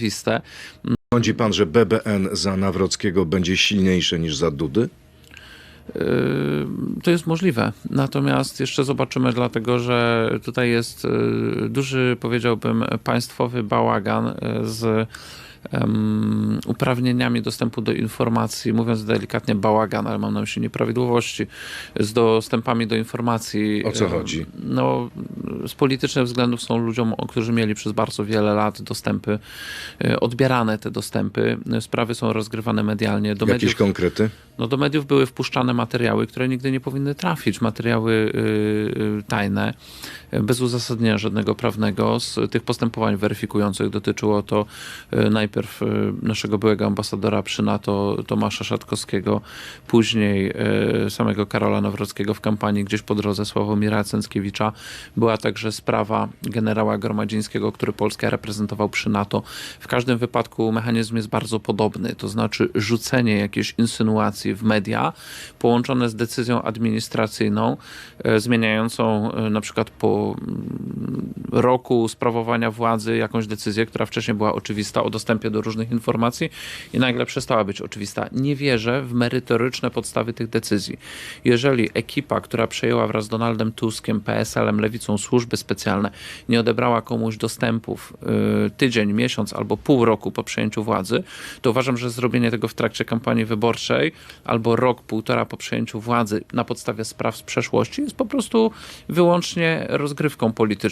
oczywiste. Sądzi pan, że BBN za Nawrockiego będzie silniejsze niż za Dudy? Yy, To jest możliwe. Natomiast jeszcze zobaczymy, dlatego że tutaj jest yy, duży, powiedziałbym, państwowy bałagan yy, z uprawnieniami dostępu do informacji, mówiąc delikatnie bałagan, ale mam na myśli nieprawidłowości, z dostępami do informacji. O co chodzi? No, z politycznych względów są ludziom, którzy mieli przez bardzo wiele lat dostępy, yy, odbierane te dostępy. Yy, Sprawy są rozgrywane medialnie. Do Jakieś mediów konkrety? no do mediów były wpuszczane materiały, które nigdy nie powinny trafić, materiały y, y, tajne, bez uzasadnienia żadnego prawnego. Z tych postępowań weryfikujących dotyczyło to y, najpierw y, naszego byłego ambasadora przy NATO Tomasza Szatkowskiego, później y, samego Karola Nawrockiego w kampanii gdzieś po drodze Sławomira Cęckiewicza. Była także sprawa generała Gromadzińskiego, który Polskę reprezentował przy NATO. W każdym wypadku mechanizm jest bardzo podobny, to znaczy rzucenie jakiejś insynuacji w media połączone z decyzją administracyjną e, zmieniającą e, na przykład po roku sprawowania władzy jakąś decyzję, która wcześniej była oczywista o dostępie do różnych informacji i nagle przestała być oczywista. Nie wierzę w merytoryczne podstawy tych decyzji. Jeżeli ekipa, która przejęła wraz z Donaldem Tuskiem, PSL-em, Lewicą służby specjalne nie odebrała komuś dostępów y, tydzień, miesiąc albo pół roku po przejęciu władzy, to uważam, że zrobienie tego w trakcie kampanii wyborczej albo rok, półtora po przejęciu władzy na podstawie spraw z przeszłości jest po prostu wyłącznie rozgrywką polityczną.